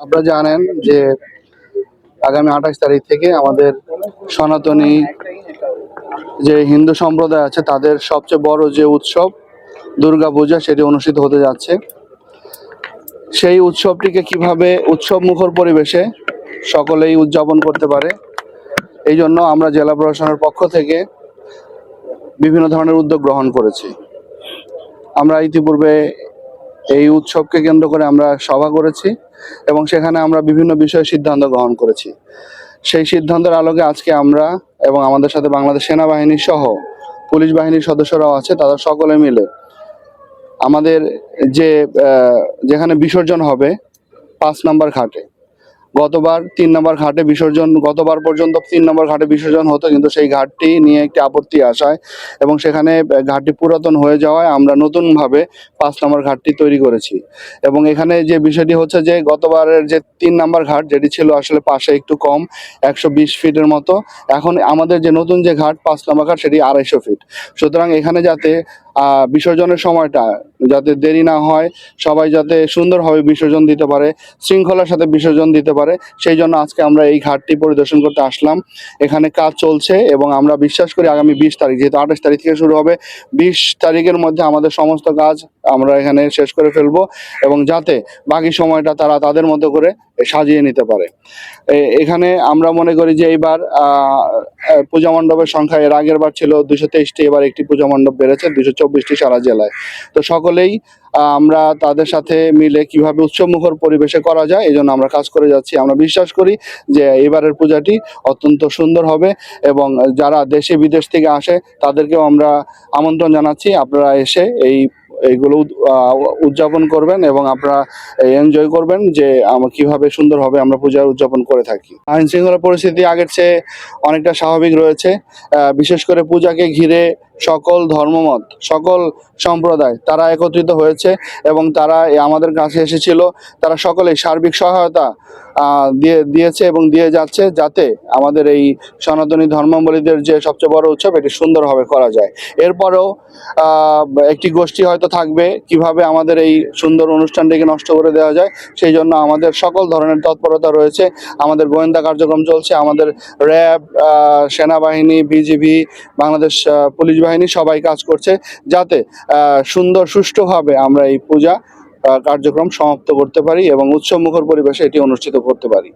আপনারা জানেন যে আগামী আঠাশ তারিখ থেকে আমাদের সনাতনী যে হিন্দু সম্প্রদায় আছে, তাদের সবচেয়ে বড় যে উৎসব দুর্গা পূজা সেটি অনুষ্ঠিত হতে যাচ্ছে। সেই উৎসবটিকে কীভাবে উৎসব মুখর পরিবেশে সকলেই উদযাপন করতে পারে, এই জন্য আমরা জেলা প্রশাসনের পক্ষ থেকে বিভিন্ন ধরনের উদ্যোগ গ্রহণ করেছি। আমরা ইতিপূর্বে এই উৎসবকে কেন্দ্র করে আমরা সভা করেছি। এবং সেখানে আমরা বিভিন্ন বিষয়ে সিদ্ধান্ত গ্রহণ করেছি। সেই সিদ্ধান্তের আলোকে আজকে আমরা এবং আমাদের সাথে বাংলাদেশ সেনাবাহিনী সহ পুলিশ বাহিনীর সদস্যরাও আছে, তারা সকলে মিলে আমাদের যে যেখানে বিসর্জন হবে পাঁচ নম্বর ঘাটে। গতবার তিন নম্বর ঘাটে বিসর্জন, গতবার পর্যন্ত তিন নম্বর ঘাটে বিসর্জন হতো, কিন্তু সেই ঘাটটি নিয়ে একটি আপত্তি আসায় এবং সেখানে ঘাটটি পুরাতন হয়ে যাওয়ায় আমরা নতুনভাবে পাঁচ নম্বর ঘাটটি তৈরি করেছি। এবং এখানে যে বিষয়টি হচ্ছে যে, গতবারের যে তিন নাম্বার ঘাট, যেটি ছিল আসলে পাশে একটু কম, একশো বিশ ফিটের মতো, এখন আমাদের যে নতুন যে ঘাট, পাঁচ নম্বর ঘাট, সেটি আড়াইশো ফিট। সুতরাং এখানে যাতে বিসর্জনের সময়টা, যাতে দেরি না হয়, সবাই যাতে সুন্দরভাবে বিসর্জন দিতে পারে, শৃঙ্খলার সাথে বিসর্জন দিতে পারে, সেই জন্য আজকে আমরা এই ঘাটটি পরিদর্শন করতে আসলাম। এখানে কাজ চলছে এবং আমরা বিশ্বাস করি আগামী বিশ তারিখ, যেহেতু আঠাশ তারিখ থেকে শুরু হবে, বিশ তারিখের মধ্যে আমাদের সমস্ত কাজ আমরা এখানে শেষ করে ফেলব এবং যাতে বাকি সময়টা তারা তাদের মতো করে সাজিয়ে নিতে পারে। এখানে আমরা মনে করি যে এইবার পূজা মণ্ডপের সংখ্যা এর আগের বার ছিল দুশো তেইশটি, এবার একটি পূজা মণ্ডপ বেড়েছে দুশো চব্বিশটি সারা জেলায়। তো সকলেই আমরা তাদের সাথে মিলে কীভাবে উৎসবমুখর পরিবেশে করা যায়, এই জন্য আমরা কাজ করে যাচ্ছি। আমরা বিশ্বাস করি যে এবারের পূজাটি অত্যন্ত সুন্দর হবে এবং যারা দেশে বিদেশ থেকে আসে, তাদেরকেও আমরা আমন্ত্রণ জানাচ্ছি। আপনারা এসে এই এইগুলো উদ- উদযাপন করবেন এবং আপনারা এনজয় করবেন যে আমরা কীভাবে সুন্দরভাবে আমরা পূজা উদযাপন করে থাকি। আইন শৃঙ্খলা পরিস্থিতি আগের চেয়ে অনেকটা স্বাভাবিক রয়েছে। বিশেষ করে পূজাকে ঘিরে সকল ধর্মমত, সকল সম্প্রদায় তারা একত্রিত হয়েছে এবং তারা আমাদের কাছে এসেছিল। তারা সকলেই সার্বিক সহায়তা দিয়ে, দিয়েছে এবং দিয়ে যাচ্ছে যাতে আমাদের এই সনাতনী ধর্মাবলীদের যে সবচেয়ে বড় উৎসব, এটি সুন্দরভাবে করা যায়। এরপরেও একটি গোষ্ঠী হয়তো থাকবে, কীভাবে আমাদের এই সুন্দর অনুষ্ঠানটিকে নষ্ট করে দেওয়া যায়, সেই জন্য আমাদের সকল ধরনের তৎপরতা রয়েছে। আমাদের গোয়েন্দা কার্যক্রম চলছে, আমাদের র্যাব সেনাবাহিনী, বিজিবি, বাংলাদেশ পুলিশ বাহিনী সবাই কাজ করছে যাতে সুন্দর সুষ্ঠুভাবে আমরা এই পূজা কার্যক্রম সমাপ্ত করতে পারি এবং উৎসবমুখর পরিবেশে এটি অনুষ্ঠিত করতে পারি।